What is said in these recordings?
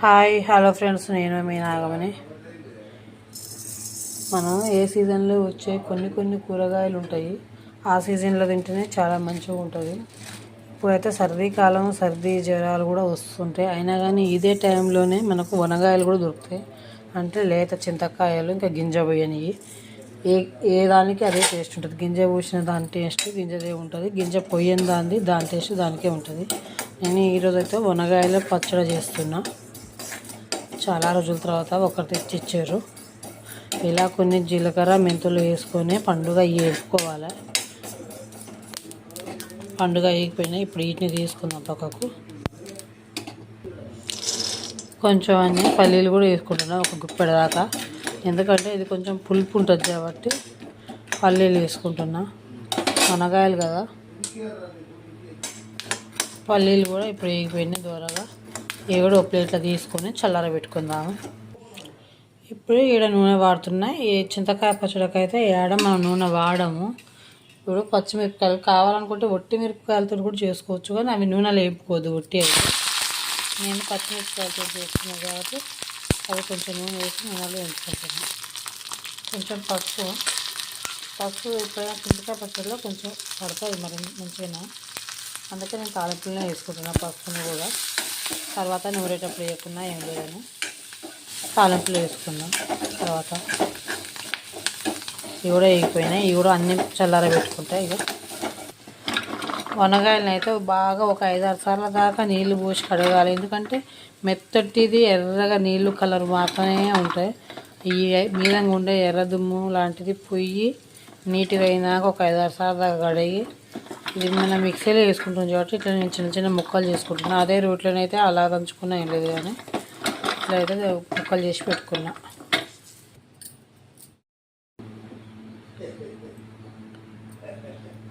Hi hello friends నేను మీ నాగమని మనం ఏ సీజన్లో వచ్చే కొన్ని కొన్ని కూరగాయలు ఉంటాయి ఆ సీజన్లో తింటేనే చాలా మంచిగా ఉంటుంది. ఇప్పుడైతే సర్దీ కాలం సర్దీ జ్వరాలు కూడా వస్తుంటాయి. అయినా కానీ ఇదే టైంలోనే మనకు వనగాయలు కూడా దొరుకుతాయి. అంటే లేత చింతకాయలు ఇంకా గింజ పోయనివి ఏ ఏ దానికి అదే టేస్ట్ ఉంటుంది. గింజ పోసిన దాని టేస్ట్ గింజదే ఉంటుంది. గింజ పొయ్యిన దాని దాని టేస్ట్ దానికే ఉంటుంది. నేను ఈరోజు అయితే వనగాయలు పచ్చడి చేస్తున్నా. చాలా రోజుల తర్వాత ఒకరు తెచ్చి ఇచ్చారు ఇలా కొన్ని జీలకర్ర మెంతులు వేసుకొని పండుగ వేసుకోవాలి పండుగ వేయకపోయినా ఇప్పుడు వీటిని తీసుకుందాం పక్కకు. కొంచెం అన్ని పల్లీలు కూడా వేసుకుంటున్నాను ఒక గుప్పెడ దాకా. ఎందుకంటే ఇది కొంచెం పులుపు ఉంటుంది కాబట్టి పల్లీలు వేసుకుంటున్నా. మునగాయలు కదా. పల్లీలు కూడా ఇప్పుడు వేగిపోయినాయి దూరగా. ఇవి కూడా ఒక ప్లేట్లో తీసుకొని చల్లార పెట్టుకుందాము. ఇప్పుడు ఈడ నూనె వాడుతున్నా. ఈ చింతకాయ పచ్చడికైతే ఏడ మనం నూనె వాడము. ఇప్పుడు పచ్చిమిరపకాయలు కావాలనుకుంటే ఒట్టి మిరపకాయలతో కూడా చేసుకోవచ్చు కానీ అవి నూనెలో వేపుకోదు ఒట్టి అయితే నేను పచ్చిమిరపకాయలతో చేస్తున్నాను కాబట్టి అవి కొంచెం నూనె వేసి నూనెలో వేయించుకుంటాను కొంచెం పసుపు పసుపు ఎప్పుడైనా చింతకాయ పచ్చడిలో కొంచెం పడుతుంది మరి మంచిగా అందుకే నేను తాలింపులనే వేసుకుంటున్నా పసుపుని కూడా. తర్వాత నూరేటప్పుడు వేయకుండా ఏం లేదని తాలింపులు వేసుకున్నాం తర్వాత. ఇవి కూడా వేగిపోయినాయి. ఇవి కూడా అన్నీ చల్లార పెట్టుకుంటాయి ఇక వంకాయలను అయితే బాగా ఒక ఐదారు సార్ల దాకా నీళ్ళు పోసి కడగాలి. ఎందుకంటే మెత్తటిది ఎర్రగా నీళ్ళు కలర్ మాత్రమే ఉంటాయి. ఈ మీదంగా ఉండే ఎర్ర దుమ్ము లాంటిది పొయ్యి నీట్గా అయినాక ఒక ఐదారు సార్లు దాకా కడిగి ఇది మనం మిక్సీలో వేసుకుంటాం కాబట్టి ఇట్లా నేను చిన్న చిన్న ముక్కలు చేసుకుంటున్నాను అదే రోట్లోనైతే అలా దంచుకున్నా ఏం లేదు కానీ ఇట్లా అయితే ముక్కలు చేసి పెట్టుకున్నా.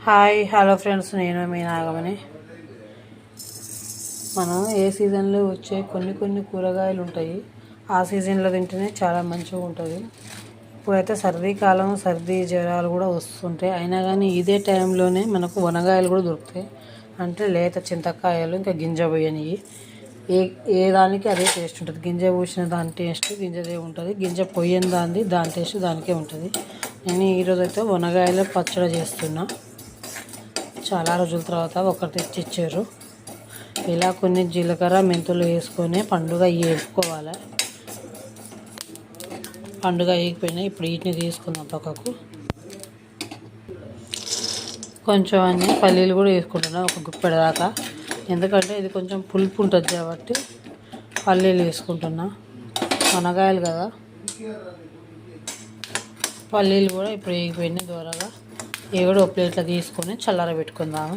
హాయ్ హలో ఫ్రెండ్స్ నేను మీ నాగమని మనం ఏ సీజన్లో వచ్చే కొన్ని కొన్ని కూరగాయలు ఉంటాయి ఆ సీజన్లో తింటేనే చాలా మంచిగా ఉంటుంది. ఇప్పుడైతే సర్దీ కాలం సర్దీ జ్వరాలు కూడా వస్తుంటాయి. అయినా కానీ ఇదే టైంలోనే మనకు వనగాయలు కూడా దొరుకుతాయి. అంటే లేత చింతకాయలు ఇంకా గింజ పోయనివి ఏ ఏ దానికి అదే టేస్ట్ ఉంటుంది. గింజ పోసిన దాని టేస్ట్ గింజదే ఉంటుంది. గింజ పొయ్యిన దానిది దాని టేస్ట్ దానికే ఉంటుంది. నేను ఈరోజు అయితే వనగాయలు పచ్చడి చేస్తున్నా. చాలా రోజుల తర్వాత ఒకరు తెచ్చి ఇచ్చారు ఇలా కొన్ని జీలకర్ర మెంతులు వేసుకొని పండుగ వేసుకోవాలి పండుగ వేయకపోయినా ఇప్పుడు వీటిని తీసుకుందాం పక్కకు కొంచెం అన్ని పల్లీలు కూడా వేసుకుంటున్నా ఒక గుప్పెడ దాకా. ఎందుకంటే ఇది కొంచెం పులుపు ఉంటుంది కాబట్టి పల్లీలు వేసుకుంటున్నా. మనగాయలు కదా. పల్లీలు కూడా ఇప్పుడు వేగిపోయినాయి దూరగా. ఇవి కూడా ఒక ప్లేట్లో తీసుకొని చల్లార పెట్టుకుందాము.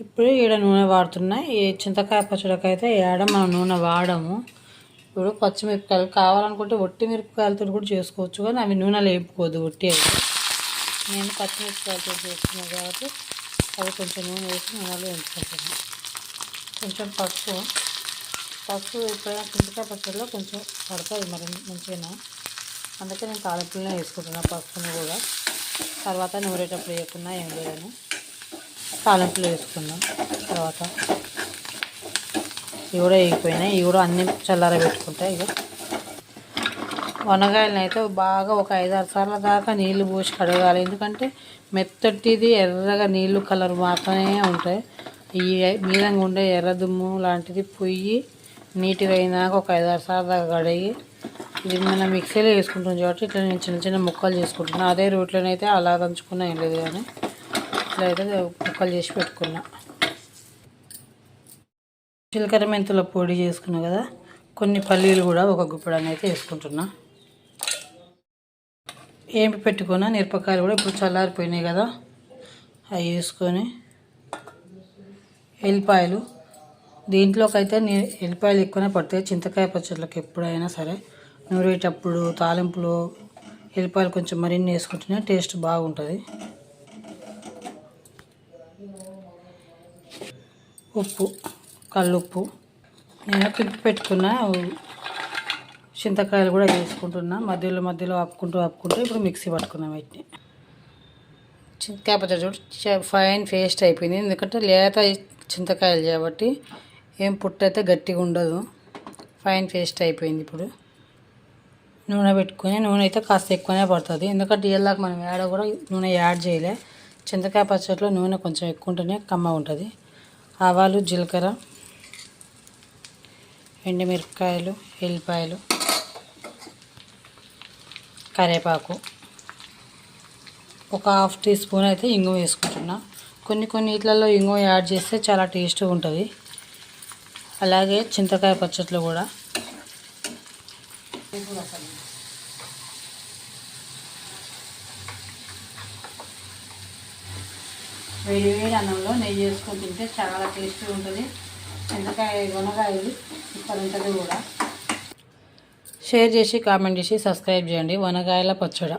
ఇప్పుడు ఈడ నూనె వాడుతున్నా. ఈ చింతకాయ పచ్చడికి అయితే ఏడ మనం నూనె వాడము. ఇప్పుడు పచ్చిమిరపకాయలు కావాలనుకుంటే ఒట్టి మిరపకాయలతో కూడా చేసుకోవచ్చు కానీ అవి నూనెలో వేపుకోదు ఒట్టి అయితే నేను పచ్చిమిరపకాయలతో చేస్తున్నాను కాబట్టి అవి కొంచెం నూనె వేసి నూనెలో వేసుకుంటున్నాను కొంచెం పసుపు పసుపు ఎప్పుడైనా చింతకాయ పచ్చడిలో కొంచెం పడుతుంది మరి మంచిగా అందుకే నేను తాలింపులనే వేసుకుంటున్నాను పసుపుని కూడా. తర్వాత నూరేటప్పుడు వేయకుండా ఏం లేదని. తాలింపులు వేసుకుందాం తర్వాత. ఇవి కూడా వేగిపోయినాయి. ఇవి కూడా అన్నీ చల్లార పెట్టుకుంటాయి ఇక వనగాయలను అయితే బాగా ఒక ఐదారు సార్ల దాకా నీళ్ళు పోసి కడగాలి. ఎందుకంటే మెత్తటిది ఎర్రగా నీళ్ళు కలర్ మాత్రమే ఉంటాయి. ఈ మీదంగా ఉండే ఎర్ర దుమ్ము లాంటిది పొయ్యి నీట్గా అయినాక ఒక ఐదారు సార్లు దాకా కడిగి ఇది మనం మిక్సీలో వేసుకుంటాం కాబట్టి ఇట్లా నేను చిన్న చిన్న ముక్కలు చేసుకుంటున్నా. అదే రోట్లోనైతే అలా దంచుకున్నా ఏం లేదు కానీ ఇట్లా అయితే ముక్కలు చేసి పెట్టుకున్నా. జీలకర్ర మెంతుల పొడి చేసుకున్నా కదా కొన్ని పల్లీలు కూడా ఒక గుప్పడాన్ని అయితే వేసుకుంటున్నా. ఏంపి పెట్టుకున్నా మిరపకాయలు కూడా ఇప్పుడు చల్లారిపోయినాయి కదా అవి వేసుకొని ఎల్లిపాయలు. దీంట్లోకి అయితే ఎల్లిపాయలు ఎక్కువనే పడతాయి చింతకాయ పచ్చళ్ళకి ఎప్పుడైనా సరే. నూరేటప్పుడు తాలింపులో ఎల్లిపాయలు కొంచెం మరిన్ని వేసుకుంటేనే టేస్ట్ బాగుంటుంది. ఉప్పు కల్లుప్పు. నేను తిప్పి పెట్టుకున్న చింతకాయలు కూడా వేసుకుంటున్నా. మధ్యలో మధ్యలో ఆపుకుంటూ ఆపుకుంటూ ఇప్పుడు మిక్సీ పట్టుకున్నాం వీటిని. చింతకాయ పచ్చడి చూడు ఫైన్ పేస్ట్ అయిపోయింది. ఎందుకంటే లేత చింతకాయలు కాబట్టి ఏం పుట్టయితే గట్టిగా ఉండదు. ఫైన్ పేస్ట్ అయిపోయింది ఇప్పుడు. నూనె పెట్టుకుని నూనె అయితే కాస్త ఎక్కువనే పడుతుంది. ఎందుకంటే ఇళ్ళకి మనం యాడ కూడా నూనె యాడ్ చేయలే. చింతకాయ పచ్చడిలో నూనె కొంచెం ఎక్కువ ఉంటేనే కమ్మ ఉంటుంది. ఆవాలు జీలకర్ర ఎండుమిరపకాయలు ఎల్లిపాయలు కరివేపాకు ఒక హాఫ్ టీ స్పూన్ అయితే ఇంగు వేసుకుంటున్నా. కొన్ని కొన్ని ఇట్లలో ఇంగు యాడ్ చేస్తే చాలా టేస్ట్గా ఉంటుంది. అలాగే చింతకాయ పచ్చట్లు కూడా. వేడి వేడి అన్నంలో నెయ్యి వేసుకొని తింటే చాలా టేస్టీ ఉంటుంది. చింతకాయ వనగాయలు ఇక్కడ ఉంటుంది కూడా. షేర్ చేసి కామెంట్ చేసి సబ్స్క్రైబ్ చేయండి. వనగాయల పచ్చడి.